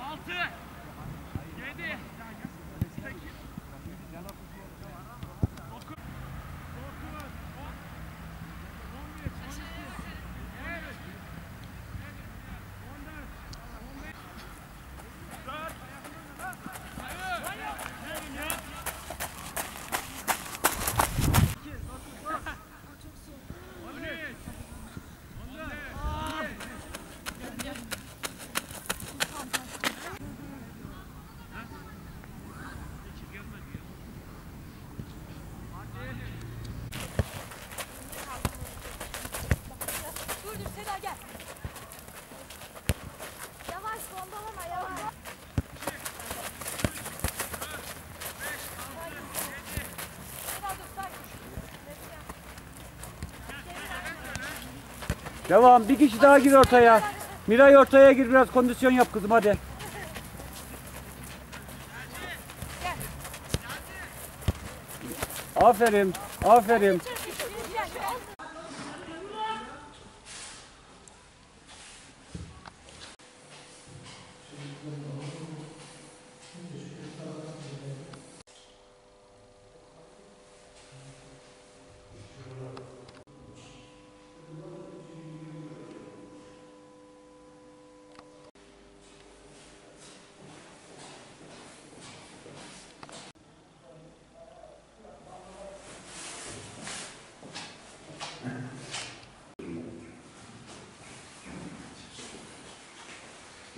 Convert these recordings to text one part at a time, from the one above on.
Altı. Yedi. Devam. Bir kişi daha gir ortaya. Miray ortaya gir biraz kondisyon yap kızım hadi. Aferin. Aferin. Gel, gel.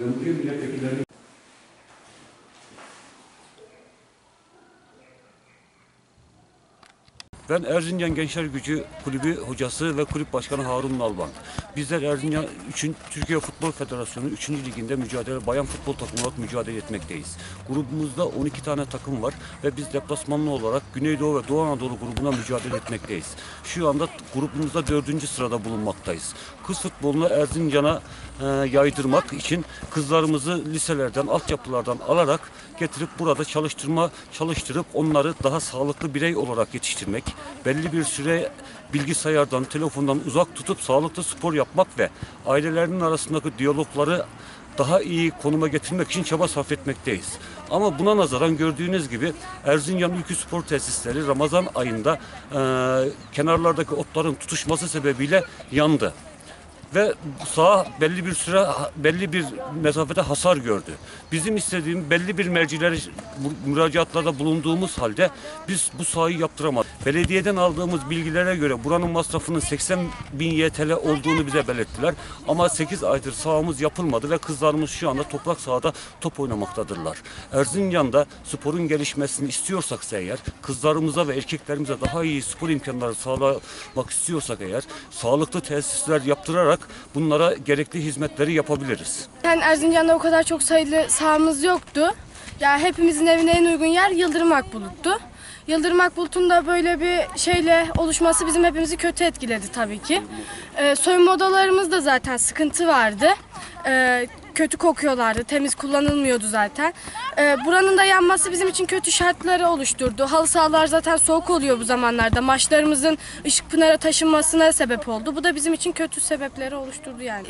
Ben bugün milletvekilleri Ben Erzincan Gençler Gücü Kulübü hocası ve kulüp başkanı Harun Nalban. Bizler Erzincan 3. Türkiye Futbol Federasyonu 3. liginde mücadele bayan futbol takımı olarak mücadele etmekteyiz. Grubumuzda 12 tane takım var ve biz deplasmanlı olarak Güneydoğu ve Doğu Anadolu grubuna mücadele etmekteyiz. Şu anda grubumuzda 4. sırada bulunmaktayız. Kız futbolunu Erzincan'a e, yaydırmak için kızlarımızı liselerden, altyapılardan alarak getirip burada çalıştırma çalıştırıp onları daha sağlıklı birey olarak yetiştirmek, belli bir süre bilgisayardan, telefondan uzak tutup sağlıklı spor yapmak ve ailelerinin arasındaki diyalogları daha iyi konuma getirmek için çaba sarf etmekteyiz. Ama buna nazaran gördüğünüz gibi Erzincan Ülkü Spor Tesisleri Ramazan ayında e, kenarlardaki otların tutuşması sebebiyle yandı ve saha belli bir süre belli bir mesafede hasar gördü. Bizim istediğim belli bir mercilere müracaatlarda bulunduğumuz halde biz bu sahayı yaptıramadık. Belediyeden aldığımız bilgilere göre buranın masrafının 80 bin YTL olduğunu bize belirttiler. Ama 8 aydır sahamız yapılmadı ve kızlarımız şu anda toprak sahada top oynamaktadırlar. Erzincan'da sporun gelişmesini istiyorsak eğer kızlarımıza ve erkeklerimize daha iyi spor imkanları sağlamak istiyorsak eğer sağlıklı tesisler yaptırarak bunlara gerekli hizmetleri yapabiliriz. Yani Erzincan'da o kadar çok sayılı sahamız yoktu. Ya hepimizin evine en uygun yer Yıldırım Akbulut'tu. Yıldırım Akbulut'un da böyle bir şeyle oluşması bizim hepimizi kötü etkiledi tabii ki. Ee, soyunma odalarımızda zaten sıkıntı vardı. Ee, kötü kokuyorlardı, temiz kullanılmıyordu zaten. Ee, buranın da yanması bizim için kötü şartları oluşturdu. Halı sahalar zaten soğuk oluyor bu zamanlarda. Maçlarımızın Işıkpınar'a taşınmasına sebep oldu. Bu da bizim için kötü sebepleri oluşturdu yani.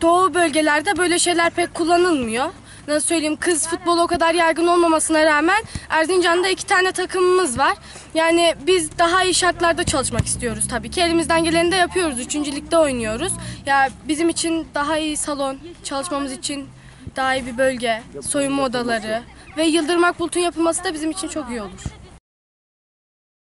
Doğu bölgelerde böyle şeyler pek kullanılmıyor. Nasıl söyleyeyim kız futbolu o kadar yaygın olmamasına rağmen Erzincan'da iki tane takımımız var. Yani biz daha iyi şartlarda çalışmak istiyoruz tabii ki. Elimizden geleni de yapıyoruz. Üçüncü ligde oynuyoruz. Ya bizim için daha iyi salon çalışmamız için daha iyi bir bölge, soyunma odaları ve Yıldırım Akbulut'un yapılması da bizim için çok iyi olur.